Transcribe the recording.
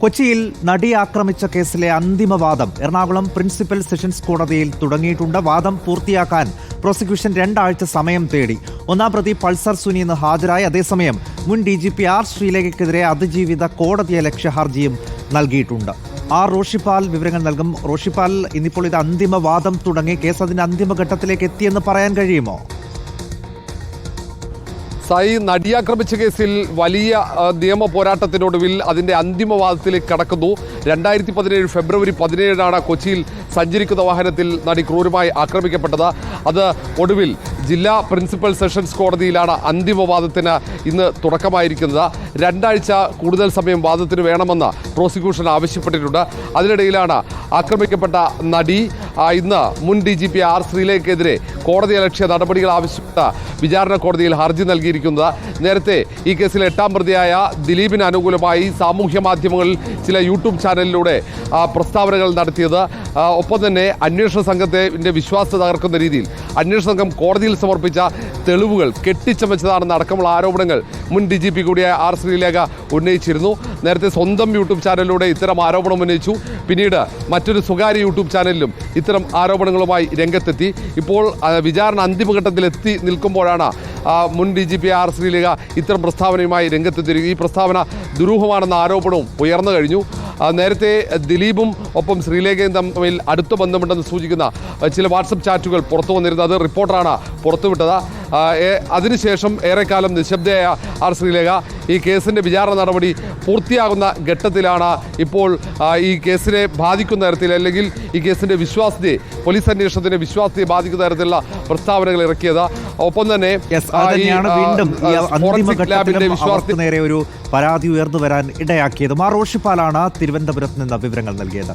കൊച്ചിയിൽ നടി ആക്രമിച്ച കേസിലെ അന്തിമവാദം എറണാകുളം പ്രിൻസിപ്പൽ സെഷൻസ് കോടതിയിൽ തുടങ്ങിയിട്ടുണ്ട്. വാദം പൂർത്തിയാക്കാൻ പ്രോസിക്യൂഷൻ രണ്ടാഴ്ച സമയം തേടി. ഒന്നാം പ്രതി പൾസർ സുനി ഇന്ന് ഹാജരായി. അതേസമയം മുൻ ഡി ജി പി ആർ ശ്രീലേഖയ്ക്കെതിരെ അതിജീവിത കോടതിയെ ലക്ഷ്യ ലക്ഷ്യഹർജിയും നൽകിയിട്ടുണ്ട്. ആർ റോഷിപ്പാൽ വിവരങ്ങൾ നൽകും. റോഷിപ്പാൽ ഇന്നിപ്പോൾ ഇത് അന്തിമവാദം തുടങ്ങി. കേസ് അതിന്റെ അന്തിമഘട്ടത്തിലേക്ക് എത്തിയെന്ന് പറയാൻ കഴിയുമോ? സായി നടിയാക്രമിച്ച കേസിൽ വലിയ നിയമ പോരാട്ടത്തിനൊടുവിൽ അതിന്റെ അന്തിമവാദത്തിലേക്ക് കടക്കുന്നു. രണ്ടായിരത്തി പതിനേഴ് ഫെബ്രുവരി പതിനേഴിനാണ് കൊച്ചിയിൽ സഞ്ചരിക്കുന്ന വാഹനത്തിൽ നടി ക്രൂരമായി ആക്രമിക്കപ്പെട്ടത്. അത് ഒടുവിൽ ജില്ലാ പ്രിൻസിപ്പൽ സെഷൻസ് കോടതിയിലാണ് അന്തിമവാദത്തിന് ഇന്ന് തുടക്കമായിരിക്കുന്നത്. രണ്ടാഴ്ച കൂടുതൽ സമയം വാദത്തിന് വേണമെന്ന് പ്രോസിക്യൂഷൻ ആവശ്യപ്പെട്ടിട്ടുണ്ട്. അതിനിടയിലാണ് ആക്രമിക്കപ്പെട്ട നടി ഇന്ന് മുൻ ഡി ജി പി ആർ ശ്രീലേഖയ്ക്കെതിരെ കോടതി അലക്ഷ്യ നടപടികൾ ആവശ്യപ്പെട്ട വിചാരണ കോടതിയിൽ ഹർജി നൽകിയിരിക്കുന്നത്. നേരത്തെ ഈ കേസിൽ എട്ടാം പ്രതിയായ ദിലീപിന് അനുകൂലമായി സാമൂഹ്യ മാധ്യമങ്ങളിൽ ചില യൂട്യൂബ് ചാനലിലൂടെ പ്രസ്താവനകൾ നടത്തിയത്. ഒപ്പം തന്നെ അന്വേഷണ സംഘത്തെ വിശ്വാസ്യത തകർക്കുന്ന രീതിയിൽ അന്വേഷണ സംഘം കോടതിയിൽ സമർപ്പിച്ച തെളിവുകൾ കെട്ടിച്ചമച്ചതാണെന്ന അടക്കമുള്ള ആരോപണങ്ങൾ മുൻ ഡി ജി പി കൂടിയായ ആർ ശ്രീലേഖ ഉന്നയിച്ചിരുന്നു. നേരത്തെ സ്വന്തം യൂട്യൂബ് ചാനലിലൂടെ ഇത്തരം ആരോപണം ഉന്നയിച്ചു. പിന്നീട് മറ്റൊരു സ്വകാര്യ യൂട്യൂബ് ചാനലിലും ഇത്തരം ആരോപണങ്ങളുമായി രംഗത്തെത്തി. ഇപ്പോൾ വിചാരണ അന്തിമഘട്ടത്തിലെത്തി നിൽക്കുമ്പോഴാണ് മുൻ D G P R Sreelekha ഇത്തരം പ്രസ്താവനയുമായി രംഗത്തെത്തിയിരിക്കുന്നത്. ഈ പ്രസ്താവന ദുരൂഹമാണെന്ന ആരോപണവും ഉയർന്നു കഴിഞ്ഞു. നേരത്തെ ദിലീപും ഒപ്പം ശ്രീലേഖയും തമ്മിൽ അടുത്ത ബന്ധമുണ്ടെന്ന് സൂചിക്കുന്ന ചില വാട്സപ്പ് ചാറ്റുകൾ പുറത്തു വന്നിരുന്നത്. അത് റിപ്പോർട്ടറാണ് പുറത്തുവിട്ടത്. അതിനുശേഷം ഏറെക്കാലം നിശബ്ദയായ ആർ ശ്രീലേഖ ഈ കേസിന്റെ വിചാരണ നടപടി പൂർത്തിയാകുന്ന ഘട്ടത്തിലാണ് ഇപ്പോൾ ഈ കേസിനെ ബാധിക്കുന്ന തരത്തിൽ അല്ലെങ്കിൽ ഈ കേസിന്റെ വിശ്വാസ്യതയെ പോലീസ് അന്വേഷണത്തിന്റെ വിശ്വാസ്യതയെ ബാധിക്കുന്ന തരത്തിലുള്ള പ്രസ്താവനകൾ ഇറക്കിയത്. ഒപ്പം തന്നെ ഫോറൻസിക് ലാബിന്റെ വിശ്വാസത്തിന് നേരെ ഒരു പരാതി ഉയർന്നു വരാൻ ഇടയാക്കിയത്. മാ റോഷിപ്പാലാണ് തിരുവനന്തപുരത്ത് നിന്ന് വിവരങ്ങൾ നൽകിയത്.